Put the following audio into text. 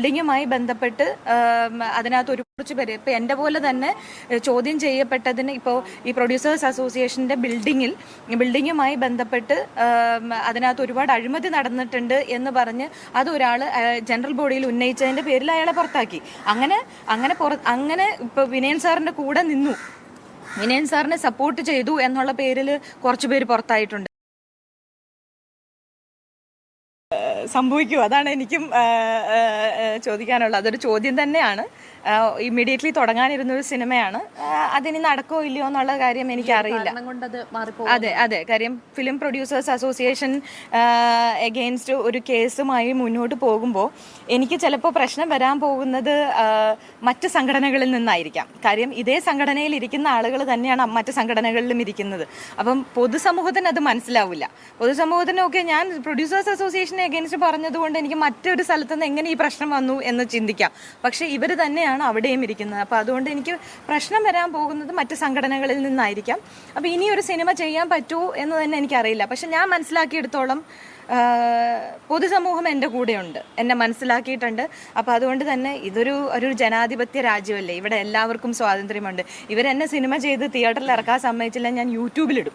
ബിൽഡിങ്ങുമായി ബന്ധപ്പെട്ട് അതിനകത്ത് ഒരു കുറച്ച് പേര്. ഇപ്പൊ എന്റെ പോലെ തന്നെ ചോദ്യം ചെയ്യപ്പെട്ടതിന് ഇപ്പോൾ ഈ പ്രൊഡ്യൂസേഴ്സ് അസോസിയേഷന്റെ ബിൽഡിങ്ങിൽ ബിൽഡിങ്ങുമായി ബന്ധപ്പെട്ട് അതിനകത്ത് ഒരുപാട് അഴിമതി നടന്നിട്ടുണ്ട് എന്ന് പറഞ്ഞ് അത് ഒരാൾ ജനറൽ ബോഡിയിൽ ഉന്നയിച്ചതിന്റെ പേരിൽ അയാളെ പുറത്താക്കി. അങ്ങനെ അങ്ങനെ അങ്ങനെ ഇപ്പൊ വിനയൻ സാറിന്റെ കൂടെ നിന്നു. വിനയൻ സാറിനെ സപ്പോർട്ട് ചെയ്തു എന്നുള്ള പേരിൽ കുറച്ചു പേര് പുറത്തായിട്ടുണ്ട്. സംഭവിക്കും. അതാണ് എനിക്കും ചോദിക്കാനുള്ളത് അതൊരു ചോദ്യം തന്നെയാണ്. ഇമ്മീഡിയറ്റ്ലി തുടങ്ങാനിരുന്ന ഒരു സിനിമയാണ് അതിനി നടക്കോ ഇല്ലയോ എന്നുള്ള കാര്യം എനിക്കറിയില്ല അതെ അതെ കാര്യം ഫിലിം പ്രൊഡ്യൂസേഴ്സ് അസോസിയേഷൻ എഗെയിൻസ്റ്റ് ഒരു കേസുമായി മുന്നോട്ട് പോകുമ്പോൾ എനിക്ക് ചിലപ്പോൾ പ്രശ്നം വരാൻ പോകുന്നത് മറ്റ് സംഘടനകളിൽ നിന്നായിരിക്കാം. കാര്യം ഇതേ സംഘടനയിൽ ഇരിക്കുന്ന ആളുകൾ തന്നെയാണ് മറ്റ് സംഘടനകളിലും ഇരിക്കുന്നത്. അപ്പം പൊതുസമൂഹത്തിന് അത് മനസ്സിലാവില്ല. പൊതുസമൂഹത്തിനൊക്കെ ഞാൻ പ്രൊഡ്യൂസേഴ്സ് അസോസിയേഷനെ എഗെയിൻസ്റ്റ് പറഞ്ഞതുകൊണ്ട് എനിക്ക് മറ്റൊരു സ്ഥലത്ത് നിന്ന് എങ്ങനെ ഈ പ്രശ്നം വന്നു എന്ന് ചിന്തിക്കാം. പക്ഷേ ഇവർ തന്നെയാണ് അവിടെയും ഇരിക്കുന്നത്. അപ്പോൾ അതുകൊണ്ട് എനിക്ക് പ്രശ്നം വരാൻ പോകുന്നത് മറ്റ് സംഘടനകളിൽ നിന്നായിരിക്കാം. അപ്പോൾ ഇനി ഒരു സിനിമ ചെയ്യാൻ പറ്റുമോ എന്ന് തന്നെ എനിക്കറിയില്ല. പക്ഷെ ഞാൻ മനസ്സിലാക്കിയെടുത്തോളം പൊതുസമൂഹം എന്റെ കൂടെയുണ്ട്. എന്നെ മനസ്സിലാക്കിയിട്ടുണ്ട്. അപ്പോൾ അതുകൊണ്ട് തന്നെ ഇതൊരു ഒരു ജനാധിപത്യ രാജ്യമല്ലേ? ഇവിടെ എല്ലാവർക്കും സ്വാതന്ത്ര്യമുണ്ട്. ഇവരെന്നെ സിനിമ ചെയ്ത് തിയേറ്ററിൽ ഇറക്കാൻ സമ്മതിച്ചില്ല. ഞാൻ യൂട്യൂബിലിടും.